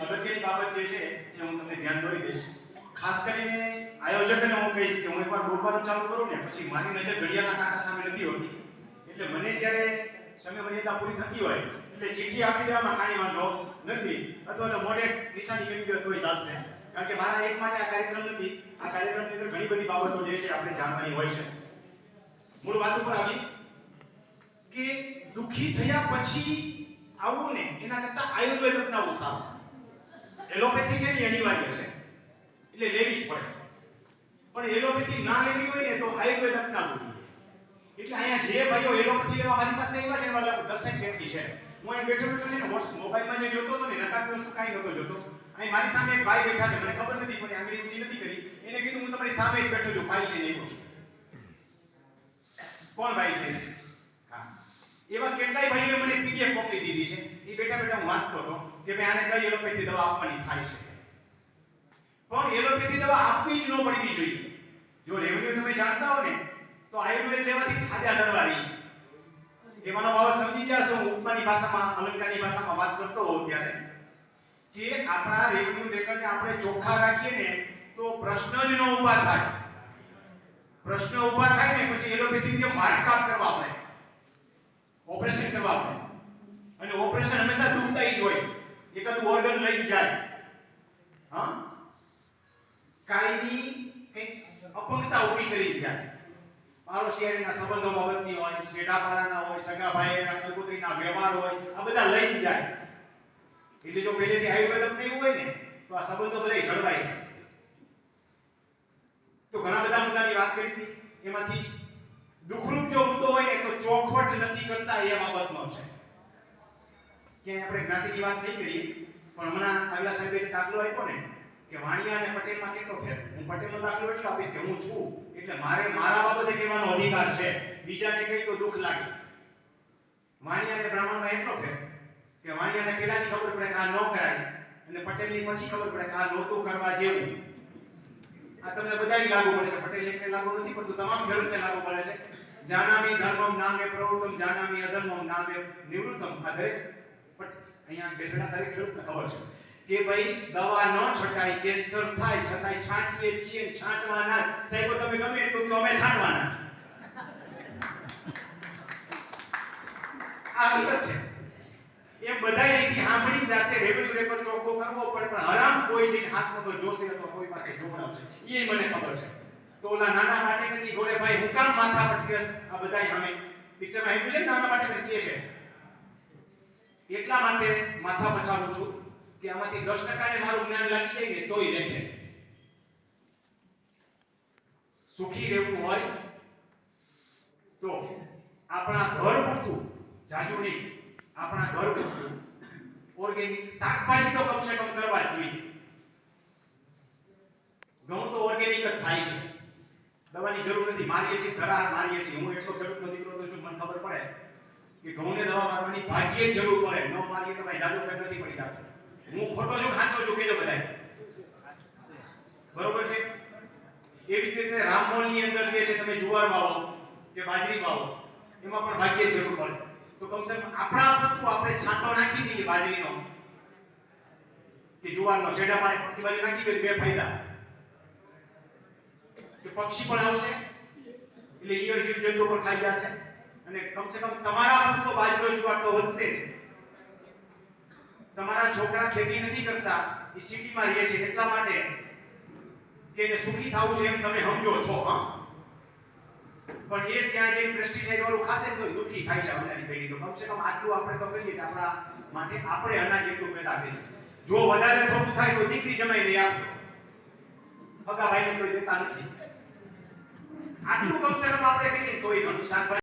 અગત્યની બાબત જે છે, એ હું તમને ધ્યાન દોરી દઈશ. ખાસ કરીને આયોજકને હું કહીશ કે હું એકવાર બોલવાનું ચાલુ કરું ને, પછી મારી નજર ઘડિયાળના કાંટા સામે નથી હોતી. એટલે મને જ્યારે સમય મર્યાદા પૂરી થતી હોય, એટલે ચીઠી આપી દેવામાં કાંઈ વાંધો નથી, અથવા તો મોડે નિશાની કરી દો તોય ચાલશે. કારણ કે મારા એક માટે આ કાર્યક્રમ નથી, આ કાર્યક્રમની અંદર ઘણી બધી બાબતો જે છે, આપણે જાણવાની હોય છે. મૂળ વાત ઉપર આવી. કે દુખી થયા પછી આવું ને એના કરતા આયુર્વેદ અપનાવવું સારું એલોપેથી છે ને અનિવાર્ય છે એટલે લેવી જ પડે. પણ એલોપેથી ના લેવી હોય ને તો આયુર્વેદ અપનાવવું જોઈએ એટલે અહીંયા જે ભાઈઓ એલોપેથી લેવા મારી પાસે આવ્યા છે એમાં દર્શક વ્યક્તિ છે. હું અહીં બેઠો બેઠો ને વોટ્સ મોબાઈલમાં જે જોતો હતો ને નકામી વસ્તુ કાંઈ નહોતો જોતો. અહીં મારી સામે એક ભાઈ બેઠા છે, મને ખબર નથી, પણ આંગળી ઊંચી નથી કરી. એને કીધું, હું તમારી સામે જ બેઠો છું ફાઇલ લઈને આવ્યો છું. કોણ ભાઈ છે? એવા કેટલાય ભાઈઓએ મને પીડીએફ મોકલી દીધી છે. એ બેઠા બેઠા હું વાંચતો હતો કે ભાઈ આને કઈ એલોપેથી દવા આપવાની થાય છે. પણ એલોપેથી દવા આપવી જ ન પડવી જોઈએ. જો રેવન્યુ તમે જાણતા હો ને, તો આયુર્વેદ લેવાથી ખાજા દરવારી એમાંનો ભાવ સમજી ગયા છો, ઉપમાની ભાષામાં, અલંકારની ભાષામાં વાત કરતો હોઉં ત્યારે. કે આપણા રેવન્યુ રેકર્ડને આપણે ચોખ્ખા રાખીએ ને, તો પ્રશ્ન જ ન ઊભા થાય. પ્રશ્ન ઊભા થાય ને, પછી એલોપેથી કે કરવા આપણે ઓપરેશન કરવા આપણે ઓપરેશન હંમેશા દુખતા જ હોય. એકાદું ઓર્ગન લઈ જાય. હા? કાયમી કંઈક અપંગતા ઊભી કરી જાય. પાડોશીના સંબંધો બાબતની હોય શેડાપાડાના હોય સગા ભાઈના કુલપુત્રીના વ્યવહાર હોય, આ બધા લઈ જાય. એટલે જો પહેલેથી આયુર્વેદ થઈ હોય ને, તો આ સંબંધો બધા જળવાય. તો ઘણા બધા મુદ્દાની વાત કરી હતી. એમાંથી દુઃખરૂપ જો મુદ્દો હોય ને, તો ચોખવટ નથી કરતા એ બાબતનો છે. કે આપણે જ્ઞાતિની વાત નહીં કરી, પણ હમણાં આવ્યા સાહેબે દાખલો આપ્યો ને, કે વાણિયા અને પટેલમાં કેટલો ફેર? હું પટેલનો દાખલો એટલો આપીશ કે હું છું, એટલે મારે મારા બાબતે કહેવાનો અધિકાર છે. બીજાને કહી તો દુઃખ લાગે. વાણિયા અને બ્રાહ્મણમાં એટલો ફેર કે વાણિયાને પહેલાથી ખબર પડે કે આ ન કરાય, અને પટેલની પછી ખબર પડે કે આ નહોતું કરવા જેવું. આ તમને બધાને લાગુ પડે છે. પટેલ એકને લાગુ નથી પડતું, તમામ ખેડૂતને લાગુ પડે છે. જાનામી ધર્મમ નામે પ્રવૃત્તમ, જાનામી અધર્મમ નામે નિવૃત્તમ. આ દરેક અહીંયા બેઠેલા દરેક ખેડૂતને ખબર છે કે ભાઈ દવા ન છટાય, કેન્સર થાય, છતાંય છાંટીએ છીએ છાંટવાના. સાહેબો, તમે ગમે એટલું કહો, અમે છાંટવાના આ હકીકત છે. એ બધાય અહીંથી સાંભળી જશે રેવન્યુ રેકોર્ડ ચોખ્ખો કરવો પડે, પણ હરામ કોઈ જઈને હાથમાં તો જોશે અથવા કોઈ પાસે જોવડાવશે એ મને ખબર છે. તો ઓલા નાના પાટેકરની ઘોડે ભાઈ હું કામ માથા પટકેસ આ બધાય સામે. પિક્ચરમાં આવ્યું છે નાના પાટેકર કહે છે? એટલા માટે માથા પછાડું છું કે આમાંથી 10% ને મારું જ્ઞાન લાગી જાય ને તોય રહેશે. સુખી રહેવું હોય તો આપણા ઘર પૂરતું જાજુ નહીં આપણા ઘર પૂરતું ઓર્ગેનિક શાકભાજી તો કમસે કમ કરવા જ જોઈએ. ઘઉં તો ઓર્ગેનિક જ થાય છે. દવાની જરૂર નથી. મારીએ છીએ, ધરાર મારીએ છીએ. હું એટલો ખેડૂતનો દીકરો તો છું, મને ખબર પડે. કે ઘઉંને દવા મારવાની ભાગ્યે જ જરૂર પડે. ન મારીએ તો કઈ જાદુ ફેર નથી પડી જતો હું ખોટો છું ખાંચો છું, કેજો બધાય. બરોબર છે? એવી જ રીતે રામમોહનની અંદર જે છે, તમે જુવાર વાવો કે બાજરી વાવો, એમાં પણ ભાગ્યે જરૂર પડે. તો કમસે કમ આપણા પૂરતું આપણે છાંટો નાખી દઈએ બાજરીનો. કે જુવારનો છેડા પાણી પક્કી બાજુ નાખી દઈએ, બે ફાયદા. કે પક્ષી પણ આવશે, એટલે ઈયળ જીવ જંતુ પણ ખાઈ જશે અને કમસે કમ તમારા પૂરતો બાજરો જુવાર તો વધશે. તમારા છોકરા ખેતી નથી કરતા, એ સિટીમાં રહે છે એટલા માટે કે એને સુખી થવું છે એમ તમે સમજો છો, હા. પણ એ ત્યાં જઈને પ્રેસ્ટિસાઇડ વાળું ખાશે તો દુખી થાય છે આવનારી પેઢી. તો કમસે કમ આટલું આપણે તો કરીએ કે આપણા માટે આપણે અનાજ એટલું પેદા કરીએ. જો વધારે થોડું થાય તો દીકરી જમાઈ નહીં આપજો હગા ભાઈને કોઈ દેતા નથી. આટલું કમસે કમ આપણે કરીએ તો એ શાકભાજી